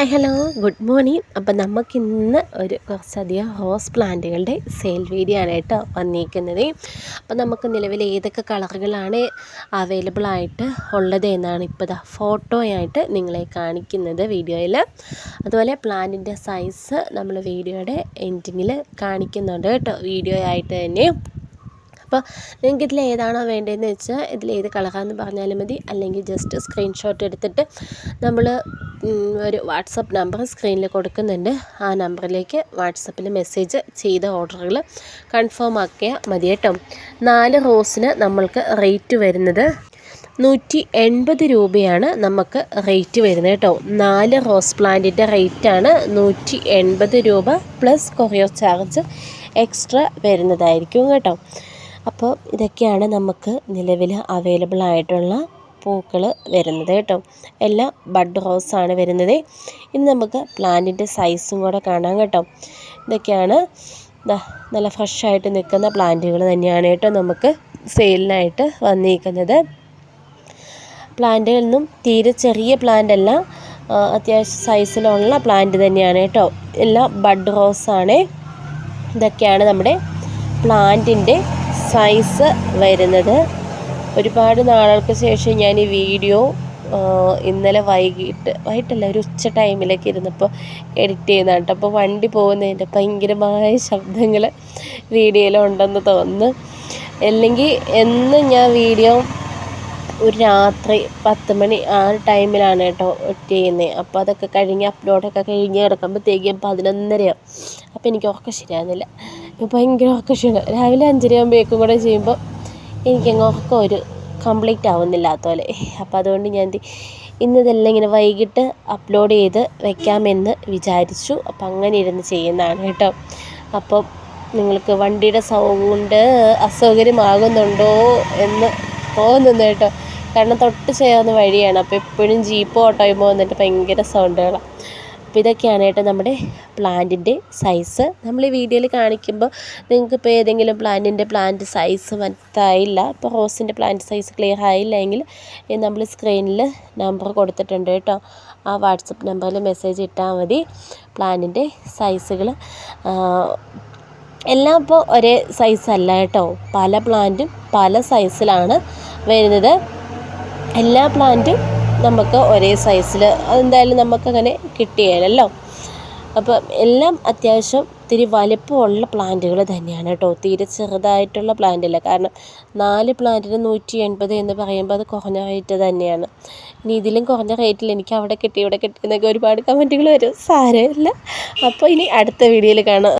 Hi hello good morning അപ്പം നമുക്കിന്ന് ഒരു കുറച്ചധികം ഹോസ് പ്ലാന്റുകളുടെ സെയിൽ വീഡിയോ ആണ് കേട്ടോ വന്നിരിക്കുന്നത് അപ്പം നമുക്ക് നിലവിൽ ഏതൊക്കെ കളറുകളാണ് അവൈലബിൾ ആയിട്ട് ഉള്ളത് എന്നാണ് ഇപ്പോൾ ഫോട്ടോയായിട്ട് നിങ്ങളെ കാണിക്കുന്നത് വീഡിയോയിൽ അതുപോലെ പ്ലാന്റിന്റെ സൈസ് നമ്മൾ വീഡിയോയുടെ എൻഡിങ്ങിൽ കാണിക്കുന്നുണ്ട് കേട്ടോ വീഡിയോ ആയിട്ട് തന്നെ. അപ്പോൾ നിങ്ങൾക്ക് ഇതിൽ ഏതാണോ വേണ്ടതെന്ന് വെച്ചാൽ ഇതിൽ ഏത് കളറാണെന്ന് പറഞ്ഞാലും മതി. അല്ലെങ്കിൽ ജസ്റ്റ് സ്ക്രീൻഷോട്ട് എടുത്തിട്ട് നമ്മൾ ഒരു വാട്സപ്പ് നമ്പർ സ്ക്രീനിൽ കൊടുക്കുന്നുണ്ട്. ആ നമ്പറിലേക്ക് വാട്സപ്പിൽ മെസ്സേജ് ചെയ്ത ഓർഡറുകൾ കൺഫേം ആക്കിയാൽ മതി കേട്ടോ. നാല് റോസിന് നമ്മൾക്ക് റേറ്റ് വരുന്നത് നൂറ്റി എൺപത് രൂപയാണ് നമുക്ക് റേറ്റ് വരുന്നത് കേട്ടോ. നാല് റോസ് പ്ലാന്റിന്റെ റേറ്റാണ് നൂറ്റി എൺപത് രൂപ പ്ലസ് കൊറിയോ ചാർജ് എക്സ്ട്രാ വരുന്നതായിരിക്കും കേട്ടോ. അപ്പോൾ ഇതൊക്കെയാണ് നമുക്ക് നിലവിൽ അവൈലബിൾ ആയിട്ടുള്ള പൂക്കൾ വരുന്നത് കേട്ടോ. എല്ലാം ബഡ് റോസാണ് വരുന്നത്. ഇനി നമുക്ക് പ്ലാന്റിന്റെ സൈസും കൂടെ കാണാം കേട്ടോ. ഇതൊക്കെയാണ് നല്ല ഫ്രഷായിട്ട് നിൽക്കുന്ന പ്ലാന്റുകൾ തന്നെയാണ് കേട്ടോ നമുക്ക് സെയിലിനായിട്ട് വന്നിരിക്കുന്നത്. പ്ലാന്റുകളിൽ നിന്നും തീരെ ചെറിയ പ്ലാന്റ് അല്ല അത്യാവശ്യം സൈസിലുള്ള പ്ലാന്റ് തന്നെയാണ് കേട്ടോ. എല്ലാം ബഡ് റോസാണ് ഇതൊക്കെയാണ് നമ്മുടെ പ്ലാന്റിന്റെ സൈസ് വരുന്നത്. ഒരുപാട് നാളുകൾക്ക് ശേഷം ഞാൻ ഈ വീഡിയോ ഇന്നലെ വൈകിട്ട് വൈകിട്ടല്ല ഒരു ഉച്ച ടൈമിലൊക്കെ ഇരുന്നപ്പോൾ എഡിറ്റ് ചെയ്യുന്ന കേട്ടോ. അപ്പോൾ വണ്ടി പോകുന്നതിന്റെ ഭയങ്കരമായ ശബ്ദങ്ങൾ വീഡിയോയിലുണ്ടെന്ന് തോന്നുന്നു. അല്ലെങ്കിൽ എന്ന് ഞാൻ വീഡിയോ ഒരു രാത്രി പത്ത് മണി ആ ടൈമിലാണ് കേട്ടോ എഡിറ്റ് ചെയ്യുന്നത്. അപ്പോൾ അതൊക്കെ കഴിഞ്ഞ് അപ്ലോഡൊക്കെ കഴിഞ്ഞ് കിടക്കുമ്പോഴത്തേക്കും പതിനൊന്നരയാവും. അപ്പോൾ എനിക്ക് ഉറക്കം ശരിയാകുന്നില്ല. ഭയങ്കര ഉറക്കം ക്ഷീണം രാവിലെ അഞ്ചരയാകുമ്പോഴേക്കും കൂടെ ചെയ്യുമ്പോൾ എനിക്കങ്ങ് ഉറക്കം ഒരു കംപ്ലീറ്റ് ആവുന്നില്ല പോലെ അപ്പം അതുകൊണ്ട് ഞാൻ ഇന്നതെല്ലാം ഇങ്ങനെ വൈകിട്ട് അപ്ലോഡ് ചെയ്ത് വെക്കാമെന്ന് വിചാരിച്ചു. അപ്പം അങ്ങനെ ഇരുന്ന് ചെയ്യുന്നതാണ് കേട്ടോ. അപ്പം നിങ്ങൾക്ക് വണ്ടിയുടെ സൗണ്ട് അസൗകര്യമാകുന്നുണ്ടോ എന്ന് തോന്നുന്നു കേട്ടോ. കാരണം തൊട്ട് ചേർന്ന വഴിയാണ്. അപ്പോൾ എപ്പോഴും ജീപ്പോ ഓട്ടോയും പോകുന്നിട്ട് ഭയങ്കര സൗണ്ടുകളാണ് അപ്പോൾ ഇതൊക്കെയാണ് കേട്ടോ നമ്മുടെ പ്ലാന്റിന്റെ സൈസ് നമ്മൾ ഈ വീഡിയോയിൽ കാണിക്കുമ്പോൾ നിങ്ങൾക്ക് ഇപ്പോൾ ഏതെങ്കിലും പ്ലാന്റിന്റെ പ്ലാന്റ് സൈസ് മനസ്സിലായില്ല ഇപ്പോൾ റോസിന്റെ പ്ലാന്റ് സൈസ് ക്ലിയർ ആയില്ല എങ്കിൽ നമ്മൾ സ്ക്രീനിൽ നമ്പർ കൊടുത്തിട്ടുണ്ട് കേട്ടോ. ആ വാട്സപ്പ് നമ്പറിൽ മെസ്സേജ് ഇട്ടാൽ മതി. പ്ലാന്റിന്റെ സൈസുകൾ എല്ലാം ഇപ്പോൾ ഒരേ സൈസല്ല കേട്ടോ. പല പ്ലാന്റും പല സൈസിലാണ് വരുന്നത്. എല്ലാ പ്ലാന്റും നമുക്ക് ഒരേ സൈസിൽ അതെന്തായാലും നമുക്കങ്ങനെ കിട്ടിയാലല്ലോ. അപ്പം എല്ലാം അത്യാവശ്യം ഇത്തിരി വലിപ്പമുള്ള പ്ലാന്റുകൾ തന്നെയാണ് കേട്ടോ. തീരെ ചെറുതായിട്ടുള്ള പ്ലാന്റ് അല്ല. കാരണം നാല് പ്ലാന്റിന് നൂറ്റി എൺപത് എന്ന് പറയുമ്പോൾ അത് കുറഞ്ഞ റേറ്റ് തന്നെയാണ്. ഇനി ഇതിലും കുറഞ്ഞ റേറ്റിൽ എനിക്ക് അവിടെ കിട്ടി ഇവിടെ കിട്ടി എന്നൊക്കെ ഒരുപാട് കമന്റുകൾ വരും. സാരമില്ല. അപ്പോൾ ഇനി അടുത്ത വീഡിയോയിൽ കാണാം.